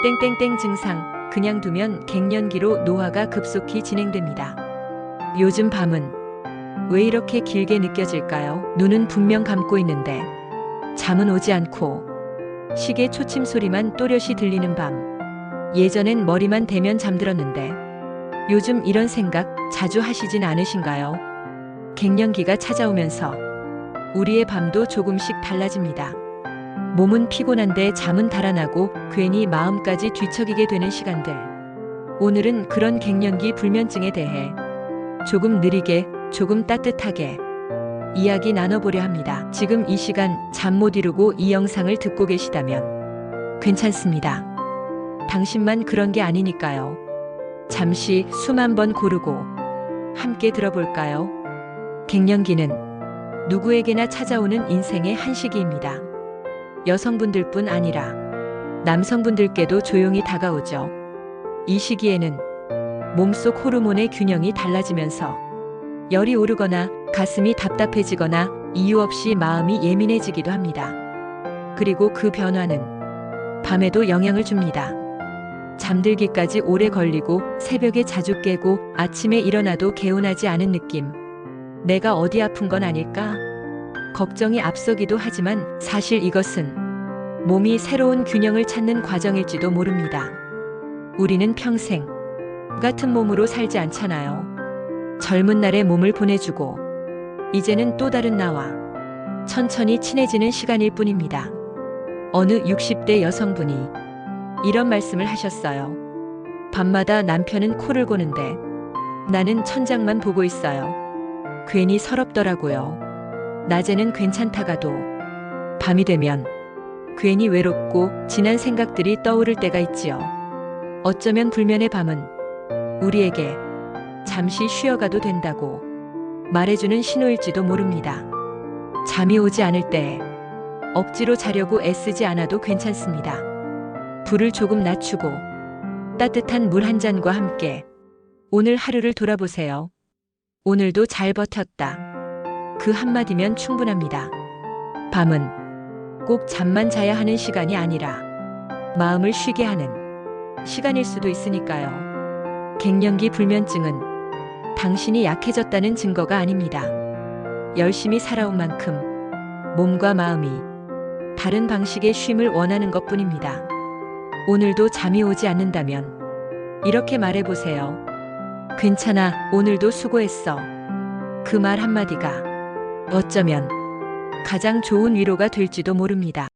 땡땡땡 증상 그냥 두면 갱년기로 노화가 급속히 진행됩니다. 요즘 밤은 왜 이렇게 길게 느껴질까요? 눈은 분명 감고 있는데 잠은 오지 않고 시계 초침 소리만 또렷이 들리는 밤. 예전엔 머리만 대면 잠들었는데 요즘 이런 생각 자주 하시진 않으신가요? 갱년기가 찾아오면서 우리의 밤도 조금씩 달라집니다. 몸은 피곤한데 잠은 달아나고 괜히 마음까지 뒤척이게 되는 시간들. 오늘은 그런 갱년기 불면증에 대해 조금 느리게, 조금 따뜻하게 이야기 나눠보려 합니다. 지금 이 시간 잠 못 이루고 이 영상을 듣고 계시다면 괜찮습니다. 당신만 그런 게 아니니까요. 잠시 숨 한 번 고르고 함께 들어볼까요? 갱년기는 누구에게나 찾아오는 인생의 한 시기입니다. 여성분들뿐 아니라 남성분들께도 조용히 다가오죠. 이 시기에는 몸속 호르몬의 균형이 달라지면서 열이 오르거나 가슴이 답답해지거나 이유 없이 마음이 예민해지기도 합니다. 그리고 그 변화는 밤에도 영향을 줍니다. 잠들기까지 오래 걸리고 새벽에 자주 깨고 아침에 일어나도 개운하지 않은 느낌. 내가 어디 아픈 건 아닐까? 걱정이 앞서기도 하지만 사실 이것은 몸이 새로운 균형을 찾는 과정일지도 모릅니다. 우리는 평생 같은 몸으로 살지 않잖아요. 젊은 날의 몸을 보내주고 이제는 또 다른 나와 천천히 친해지는 시간일 뿐입니다. 어느 60대 여성분이 이런 말씀을 하셨어요. 밤마다 남편은 코를 고는데 나는 천장만 보고 있어요. 괜히 서럽더라고요. 낮에는 괜찮다가도 밤이 되면 괜히 외롭고 진한 생각들이 떠오를 때가 있지요. 어쩌면 불면의 밤은 우리에게 잠시 쉬어가도 된다고 말해주는 신호일지도 모릅니다. 잠이 오지 않을 때 억지로 자려고 애쓰지 않아도 괜찮습니다. 불을 조금 낮추고 따뜻한 물 한 잔과 함께 오늘 하루를 돌아보세요. 오늘도 잘 버텼다. 그 한마디면 충분합니다. 밤은 꼭 잠만 자야 하는 시간이 아니라 마음을 쉬게 하는 시간일 수도 있으니까요. 갱년기 불면증은 당신이 약해졌다는 증거가 아닙니다. 열심히 살아온 만큼 몸과 마음이 다른 방식의 쉼을 원하는 것 뿐입니다. 오늘도 잠이 오지 않는다면 이렇게 말해보세요. 괜찮아, 오늘도 수고했어. 그 말 한마디가 어쩌면 가장 좋은 위로가 될지도 모릅니다.